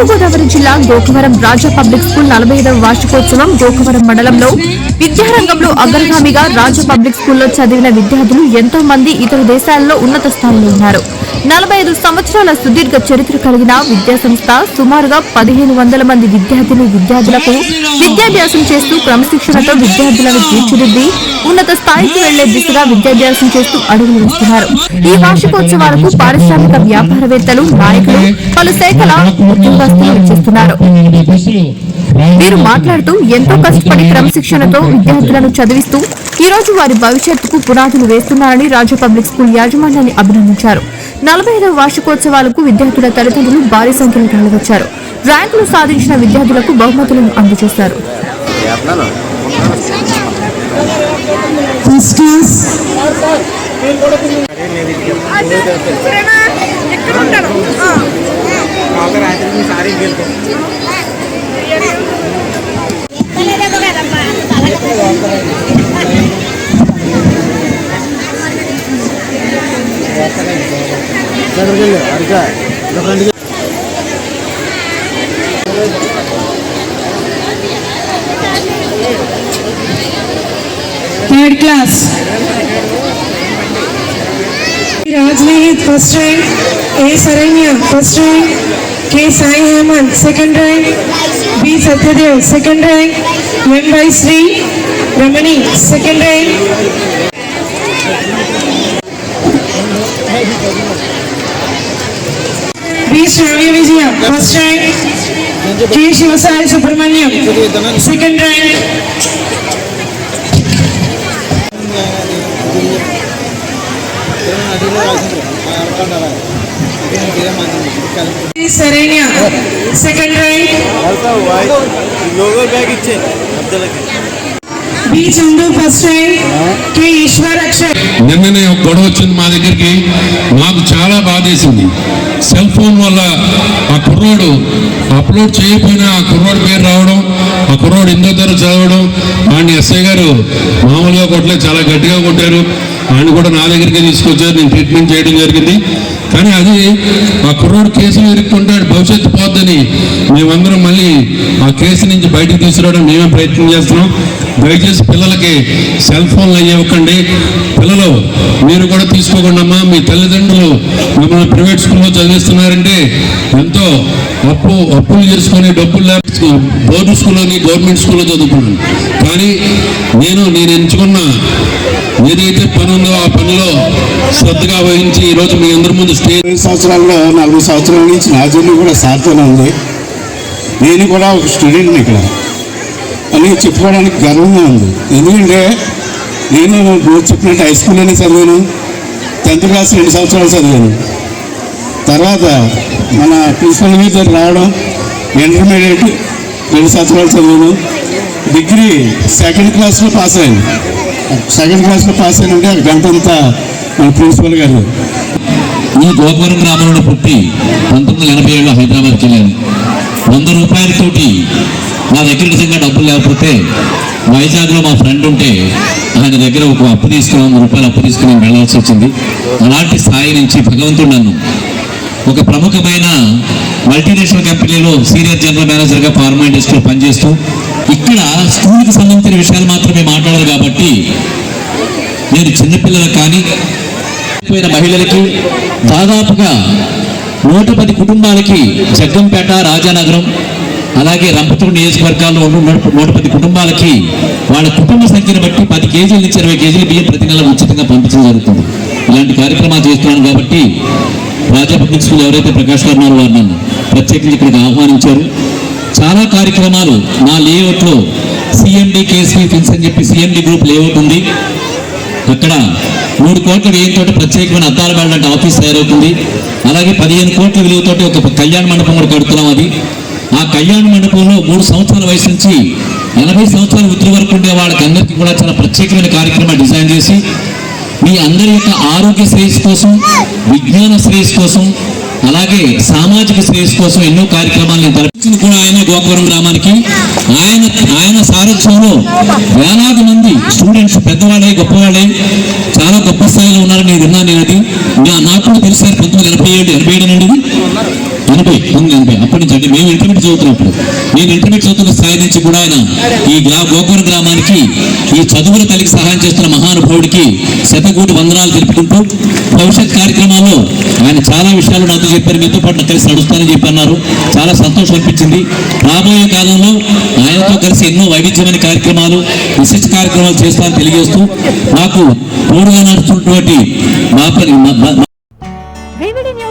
తూర్పుగోదావరి జిల్లా గోకవరం రాజా public school నలభై ఐదవ వార్షికోత్సవం గోకవరం మండలంలో విద్యారంగంలో అగ్రగామిగా రాజా పబ్లిక్ స్కూల్లో చదివిన విద్యార్థులు ఎంతో మంది ఇతర దేశాల్లో ఉన్నత స్థాయిలో ఉన్నారు. నలభై ఐదు సంవత్సరాల సుదీర్ఘ చరిత్ర కలిగిన విద్యాసంస్థ సుమారుగా పదిహేను వందల మంది విద్యార్థులు విద్యార్థులకు విద్యాభ్యాసం చేస్తూ క్రమశిక్షణతో విద్యార్థులను తీర్చిదిద్ది ఉన్నత స్థాయికి వెళ్ళే దిశగా విద్యాభ్యాసం చేస్తూ అడుగులు వేస్తున్నారు. ఈ వార్షికోత్సవాలకు పారిశ్రామిక వ్యాపారవేత్తలు నాయకులు పలు శాఖల ఉద్యోగస్తులు చేస్తున్నారు వీరు మాట్లాడుతూ ఎంతో కష్టపడి క్రమశిక్షణతో విద్యార్థులను చదివిస్తూ ఈ రోజు వారి భవిష్యత్తుకు పునాదులు వేస్తున్నారని రాజు పబ్లిక్ స్కూల్ యాజమాన్యాన్ని అభినందించారు. నలభై ఐదవ వార్షికోత్సవాలకు విద్యార్థుల తల్లిదండ్రులు భారీ సంఖ్యలో తరలివచ్చారు. ర్యాంకులు సాధించిన విద్యార్థులకు బహుమతులను అందజేశారు. Third class Rajmehit first rank A Saranya first rank K Sai Hemanth second rank B Satyadev second rank M Y Sri Ramani second rank B Sravya Vijaya first rank K Sivasai Subrahmanyam second rank Saranya second rank logo bag ఇచ్చే అబ్దుల్కి B Chandu first rank K Eshwar Akshay నిన్ననే ఒక గొడవ వచ్చింది మా దగ్గరికి. నాకు చాలా బాధేసింది సెల్ ఫోన్ వల్ల ఆ కుర్రోడు అప్లోడ్ చేయకపోయినా ఆ కుర్రోడు పేరు రావడం ఆ కుర్రోడు ఇందో ధర చదవడం వాడిని ఎస్ఐ గారు మామూలుగా కొట్టలే చాలా గట్టిగా కొట్టారు. ఆయన కూడా నా దగ్గరికి తీసుకొచ్చారు నేను ట్రీట్మెంట్ చేయడం జరిగింది. కానీ అది ఆ కుర్రోడు కేసులు ఇరుక్కుంటాడు భవిష్యత్తు పోద్దని మేమందరం మళ్ళీ ఆ కేసు నుంచి బయటకు తీసుకురావడం మేమే ప్రయత్నం చేస్తున్నాం. దయచేసి పిల్లలకి సెల్ ఫోన్లు అయ్యేవ్వకండి. పిల్లలు మీరు కూడా తీసుకోకుండా అమ్మా. మీ తల్లిదండ్రులు మిమ్మల్ని ప్రైవేట్ స్కూల్లో చదివిస్తున్నారంటే ఎంతో అప్పు అప్పులు చేసుకొని డబ్బులు లేక బోర్డు స్కూల్లోని గవర్నమెంట్ స్కూల్లో చదువుకున్నాను. కానీ నేను నేను ఎంచుకున్న ఏదైతే పని ఉందో ఆ పనిలో శ్రద్ధగా వహించి ఈరోజు మీ అందరి ముందు స్టేజ్ సంవత్సరాల్లో నలభై సంవత్సరాల నుంచి నా జర్నీ కూడా సార్థన ఉంది. నేను కూడా ఒక స్టూడెంట్ని ఇక్కడ. అని చెప్పుకోవడానికి గర్వంగా ఉంది. ఎందుకంటే నేను నువ్వు చెప్పినట్టు హై స్కూల్లోనే చదివాను టెన్త్ క్లాస్ రెండు సంవత్సరాలు చదివాను. తర్వాత మన ప్రిన్సిపల్ మీద రావడం ఇంటర్మీడియట్ రెండు సంవత్సరాలు చదివాను. డిగ్రీ సెకండ్ క్లాస్లో పాస్ అయ్యాను. సెకండ్ క్లాస్లో పాస్ అయినంటే గంట అంతా మన ప్రిన్సిపల్ గారు ఈ గోపురం గ్రామంలో పుట్టి పంతొమ్మిది వందల ఎనభై ఏడులో హైదరాబాద్కి వెళ్ళాను. వంద రూపాయలతోటి నా దగ్గర నిజంగా డబ్బులు లేకపోతే వైజాగ్లో మా ఫ్రెండ్ ఉంటే ఆయన దగ్గర ఒక అప్పు తీసుకుని వంద రూపాయలు అప్పు తీసుకుని వెళ్ళాల్సి వచ్చింది. అలాంటి స్థాయి నుంచి భగవంతుడు నన్ను ఒక ప్రముఖమైన మల్టీనేషనల్ కంపెనీలో సీనియర్ జనరల్ మేనేజర్గా ఫార్మా ఇండస్ట్రీలో పనిచేస్తూ ఇక్కడ స్కూల్కి సంబంధించిన విషయాలు మాత్రమే మాట్లాడాలి కాబట్టి నేను చిన్నపిల్లలకు కానీ పోయిన మహిళలకి దాదాపుగా నూట పది కుటుంబాలకి జగ్గంపేట రాజానగరం అలాగే రంపతూరు నియోజకవర్గాల్లో ఉన్న నూట- నూట పది కుటుంబాలకి వాళ్ళ కుటుంబ సంఖ్యను బట్టి పది కేజీల నుంచి ఇరవై కేజీల బియ్యం ప్రతి నెల ఉచితంగా పంపించడం జరుగుతుంది. ఇలాంటి కార్యక్రమాలు చేస్తున్నాను కాబట్టి రాజా ప్రిన్సిపల్ ఎవరైతే ప్రకాష్ గారు ఉన్నారో వారు నన్ను ప్రత్యేకించి ఇక్కడికి ఆహ్వానించారు. చాలా కార్యక్రమాలు నా లేఅవుట్లో సిఎండి కేసీ ఫిన్స్ అని చెప్పి సిఎండి గ్రూప్ లేఅవుట్ ఉంది. అక్కడ మూడు కోట్ల వ్యయంతో ప్రత్యేకమైన అద్దాల లాంటి ఆఫీస్ తయారవుతుంది. అలాగే పదిహేను కోట్ల విలువతోటి ఒక కళ్యాణ మండపం కూడా కడుతున్నాం అది. ఆ కళ్యాణ మండపంలో మూడు సంవత్సరాల వయసు నుంచి ఎనభై సంవత్సరాల వృత్తి వరకు ఉండే వాళ్ళకందరికీ కూడా చాలా ప్రత్యేకమైన కార్యక్రమాలు డిజైన్ చేసి మీ అందరి యొక్క ఆరోగ్య శ్రేయస్సు కోసం విజ్ఞాన శ్రేయస్సు కోసం అలాగే సామాజిక శ్రేయస్సు కోసం ఎన్నో కార్యక్రమాలు నేను తలపించింది కూడా ఆయన గోకవరం గ్రామానికి. ఆయన ఆయన సారథ్యంలో వేలాది మంది స్టూడెంట్స్ పెద్దవాళ్ళే గొప్పవాళ్ళే చాలా గొప్ప స్థాయిలో ఉన్నారని నేను విన్నాను. నేను అది నా- నాకు తెలిసారు పంతొమ్మిది ఎనభై ఏడు ఎనభై ఏడు నుండి. ఉంది పంతొమ్మిది అప్పటి నుంచి అంటే మేము ఇంటర్మీడియట్ చదువుతున్నాం ఇప్పుడు నేను ఇంటర్మీడియట్ చదువుతున్న స్థాయి నుంచి కూడా ఆయన ఈ గ్రా గోకవరం గ్రామానికి ఈ చదువుల తల్లికి సహాయం చేస్తున్న మహానుభావుడికి శతకోటి వందనాలు తెలుపుకుంటూ భవిష్యత్ కార్యక్రమాల్లో ఆయన చాలా విషయాలు నాతో చెప్పారు. మీతో పాటు కలిసి నడుస్తానని చెప్పి అన్నారు. చాలా సంతోషం అనిపించింది. రాబోయే కాలంలో ఆయనతో కలిసి ఎన్నో వైవిధ్యమైన కార్యక్రమాలు విశిష్ట కార్యక్రమాలు చేస్తానని తెలియజేస్తూ నాకు తోడుగా నడుస్తున్నటువంటి మా